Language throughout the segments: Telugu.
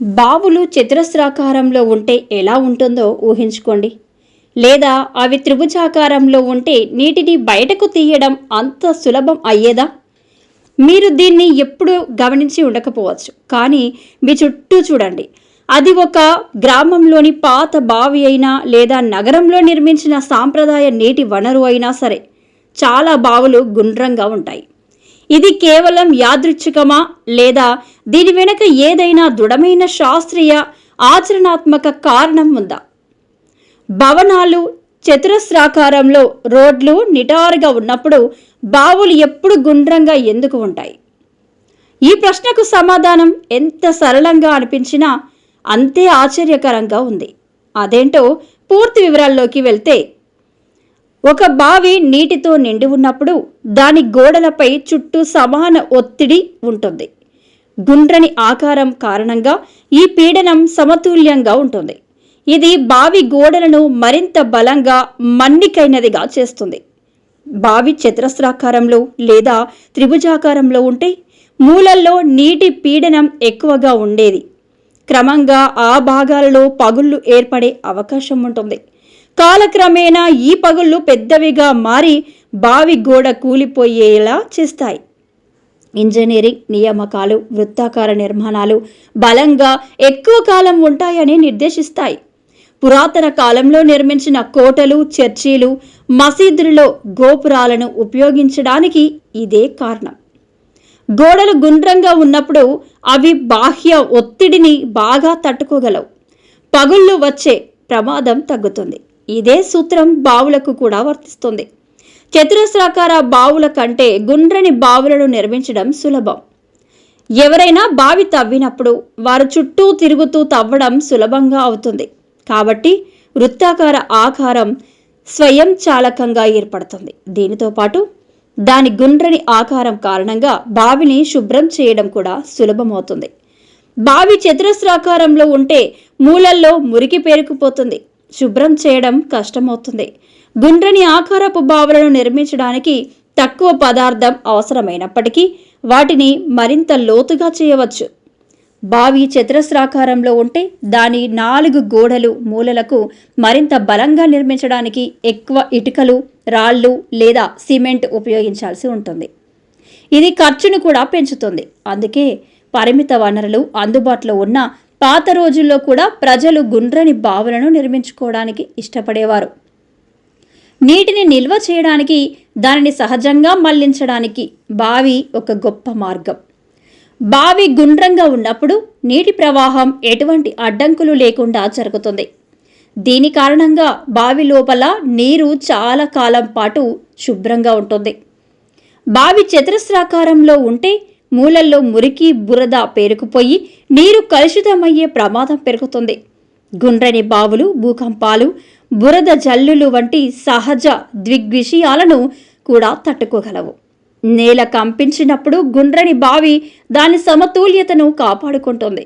బావులు చతురస్రాకారంలో ఉంటే ఎలా ఉంటుందో ఊహించుకోండి. లేదా అవి త్రిభుజాకారంలో ఉంటే నీటిని బయటకు తీయడం అంత సులభం అయ్యేదా? మీరు దీన్ని ఎప్పుడూ గమనించి ఉండకపోవచ్చు. కానీ మీ చుట్టూ చూడండి. అది ఒక గ్రామంలోని పాత బావి అయినా లేదా నగరంలో నిర్మించిన సాంప్రదాయ నీటి వనరు అయినా సరే చాలా బావులు గుండ్రంగా ఉంటాయి. ఇది కేవలం యాదృచ్ఛికమా లేదా దీని వెనుక ఏదైనా దృఢమైన శాస్త్రీయ ఆచరణాత్మక కారణం ఉందా? భవనాలు చతురస్రాకారంలో రోడ్లు నిటారుగా ఉన్నప్పుడు బావులు ఎప్పుడు గుండ్రంగా ఎందుకు ఉంటాయి? ఈ ప్రశ్నకు సమాధానం ఎంత సరళంగా అనిపించినా అంతే ఆశ్చర్యకరంగా ఉంది. అదేంటో పూర్తి వివరాల్లోకి వెళ్తే ఒక బావి నీటితో నిండి ఉన్నప్పుడు దాని గోడలపై చుట్టూ సమాన ఒత్తిడి ఉంటుంది. గుండ్రని ఆకారం కారణంగా ఈ పీడనం సమతుల్యంగా ఉంటుంది. ఇది బావి గోడలను మరింత బలంగా మన్నికైనదిగా చేస్తుంది. బావి చతురస్రాకారంలో లేదా త్రిభుజాకారంలో ఉంటే మూలల్లో నీటి పీడనం ఎక్కువగా ఉండేది. క్రమంగా ఆ భాగాలలో పగుళ్ళు ఏర్పడే అవకాశం ఉంటుంది. కాలక్రమేణా ఈ పగుళ్ళు పెద్దవిగా మారి బావి గోడ కూలిపోయేలా చేస్తాయి. ఇంజనీరింగ్ నియామకాలు వృత్తాకార నిర్మాణాలు బలంగా ఎక్కువ కాలం ఉంటాయని నిర్దేశిస్తాయి. పురాతన కాలంలో నిర్మించిన కోటలు చర్చీలు మసీదులలో గోపురాలను ఉపయోగించడానికి ఇదే కారణం. గోడలు గుండ్రంగా ఉన్నప్పుడు అవి బాహ్య ఒత్తిడిని బాగా తట్టుకోగలవు. పగుళ్ళు వచ్చే ప్రమాదం తగ్గుతుంది. ఇదే సూత్రం బావులకు కూడా వర్తిస్తుంది. చతురస్రాకార బావుల కంటే గుండ్రని బావులను నిర్మించడం సులభం. ఎవరైనా బావి తవ్వినప్పుడు వారు చుట్టూ తిరుగుతూ తవ్వడం సులభంగా అవుతుంది. కాబట్టి వృత్తాకార ఆకారం స్వయం చాలకంగా ఏర్పడుతుంది. దీనితో పాటు దాని గుండ్రని ఆకారం కారణంగా బావిని శుభ్రం చేయడం కూడా సులభమవుతుంది. బావి చతురస్రాకారంలో ఉంటే మూలల్లో మురికి పేరుకుపోతుంది. శుభ్రం చేయడం కష్టమవుతుంది. గుండ్రని ఆకారపు బావులను నిర్మించడానికి తక్కువ పదార్థం అవసరమైనప్పటికీ వాటిని మరింత లోతుగా చేయవచ్చు. బావి చతురస్రాకారంలో ఉంటే దాని నాలుగు గోడలు మూలలకు మరింత బలంగా నిర్మించడానికి ఎక్కువ ఇటుకలు రాళ్ళు లేదా సిమెంట్ ఉపయోగించాల్సి ఉంటుంది. ఇది ఖర్చును కూడా పెంచుతుంది. అందుకే పరిమిత వనరులు అందుబాటులో ఉన్న పాత రోజుల్లో కూడా ప్రజలు గుండ్రని బావులను నిర్మించుకోవడానికి ఇష్టపడేవారు. నీటిని నిల్వ చేయడానికి దానిని సహజంగా మళ్ళించడానికి బావి ఒక గొప్ప మార్గం. బావి గుండ్రంగా ఉన్నప్పుడు నీటి ప్రవాహం ఎటువంటి అడ్డంకులు లేకుండా జరుగుతుంది. దీని కారణంగా బావి లోపల నీరు చాలా కాలం పాటు శుభ్రంగా ఉంటుంది. బావి చతురస్రాకారంలో ఉంటే మూలల్లో మురికి బురద పేరుకుపోయి నీరు కలుషితమయ్యే ప్రమాదం పెరుగుతుంది. గుండ్రని బావులు భూకంపాలు బురద జల్లులు వంటి సహజ ద్విగ్విషయాలను కూడా తట్టుకోగలవు. నేల కంపించినప్పుడు గుండ్రని బావి దాని సమతుల్యతను కాపాడుకుంటుంది.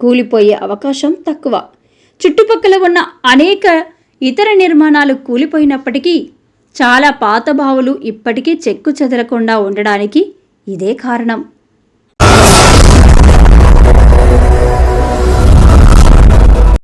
కూలిపోయే అవకాశం తక్కువ. చుట్టుపక్కల ఉన్న అనేక ఇతర నిర్మాణాలు కూలిపోయినప్పటికీ చాలా పాత బావులు ఇప్పటికీ చెక్కు చెదరకుండా ఉండడానికి ఇదే కారణం